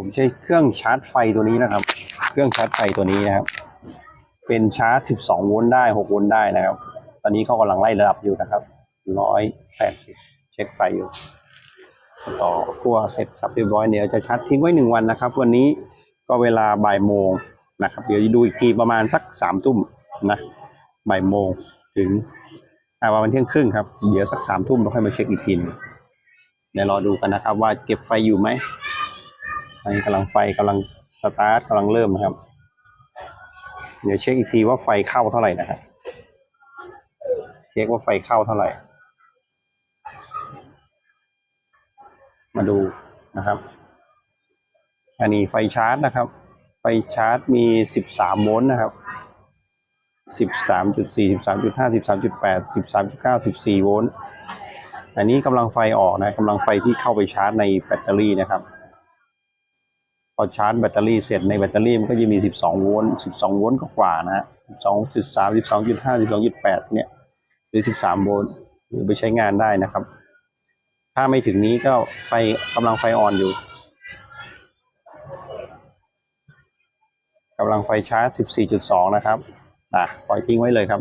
ผมใช้เครื่องชาร์จไฟตัวนี้นะครับ เครื่องชาร์จไฟตัวนี้นะครับ เป็นชาร์จ 12 โวลต์ได้ 6 โวลต์ได้นะครับ ตอนนี้เขากำลังไล่ระดับอยู่นะครับ 180 เช็คไฟอยู่ ต่อขั้วเสร็จสับเรียบร้อยเดี๋ยวจะชาร์จทิ้งไว้หนึ่งวันนะครับ วันนี้ก็เวลาบ่ายโมงนะครับ เดี๋ยวดูอีกทีประมาณสักสามทุ่มนะบ่ายโมงถึงอาประมาณเที่ยงครึ่งครับ เดี๋ยวสักสามทุ่มเราค่อยมาเช็คอีกทีหนึ่งเดี๋ยวรอดูกันนะครับ ว่าเก็บไฟอยู่ไหม อนนี้กำลังไฟกำลังสตาร์ทกำลังเริ่มนะครับ เดี๋ยวเช็คอีกทีว่าไฟเข้าเท่าไหร่นะครับ เช็คว่าไฟเข้าเท่าไหร่ มาดูนะครับ อันนี้ไฟชาร์จนะครับ ไฟชาร์จมี13โวลต์นะครับ13.4 13.5 13.8 13.9 14โวลต์อันนี้กำลังไฟออกนะกำลังไฟที่เข้าไปชาร์จในแบตเตอรี่นะครับ พอชาร์จแบตเตอรี่เสร็จในแบตเตอรี่มันก็จะมี 12 โวลต์ 12 โวลต์กว่านะฮะ 12.3 12.5 12.8 เนี่ย หรือ 13 โวลต์หรือไปใช้งานได้นะครับ ถ้าไม่ถึงนี้ก็ไฟกำลังไฟออนอยู่กำลังไฟชาร์จ 14.2 นะครับอะปล่อยทิ้งไว้เลยครับ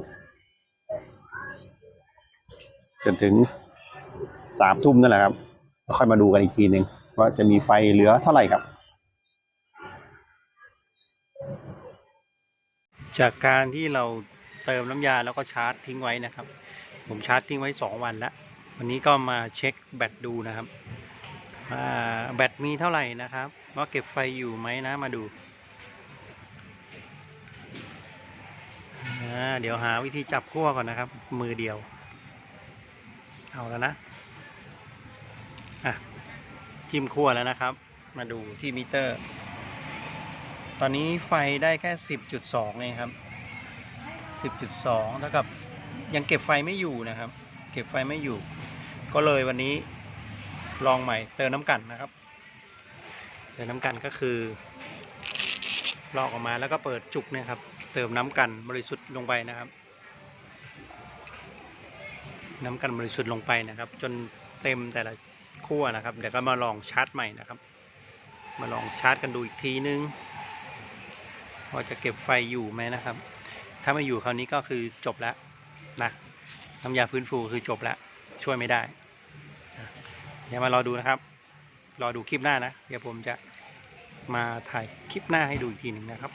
จนถึงสามทุ่มนั่นแหละครับ ค่อยมาดูกันอีกทีหนึ่งว่าจะมีไฟเหลือเท่าไหร่ครับ จากการที่เราเติมน้ำยาแล้วก็ชาร์จทิ้งไว้นะครับ ผมชาร์จทิ้งไว้สองวันแล้ว วันนี้ก็มาเช็คแบตดูนะครับว่าแบตมีเท่าไหร่นะครับ ว่าเก็บไฟอยู่ไหมนะมาดูาเดี๋ยวหาวิธีจับขั้วก่อนนะครับ มือเดียว เอาแล้วนะอะจิ้มขั้วแล้วนะครับ มาดูที่มิเตอร์ ตอนนี้ไฟได้แค่สิบจุดสองเองครับสิบจุดสองเท่ากับยังเก็บไฟไม่อยู่นะครับ เก็บไฟไม่อยู่ ก็เลยวันนี้ลองใหม่เติมน้ำกันนะครับ เติมน้ำกันก็คือลอกออกมาแล้วก็เปิดจุกเนะครับ เติมน้ำกันบริสุทธิ์ลงไปนะครับ น้ำกันบริสุทธิ์ลงไปนะครับ จนเต็มแต่ละขั้วนะครับ เดี๋ยวก็มาลองชาร์จใหม่นะครับ มาลองชาร์จกันดูอีกทีนึง ว่าจะเก็บไฟอยู่ไหมนะครับ ถ้าไม่อยู่คราวนี้ก็คือจบแล้วนะน้ำยาฟื้นฟูคือจบแล้วช่วยไม่ได้เดี๋ยวมารอดูนะครับ รอดูคลิปหน้านะ เดี๋ยวผมจะมาถ่ายคลิปหน้าให้ดูอีกทีหนึ่งนะครับ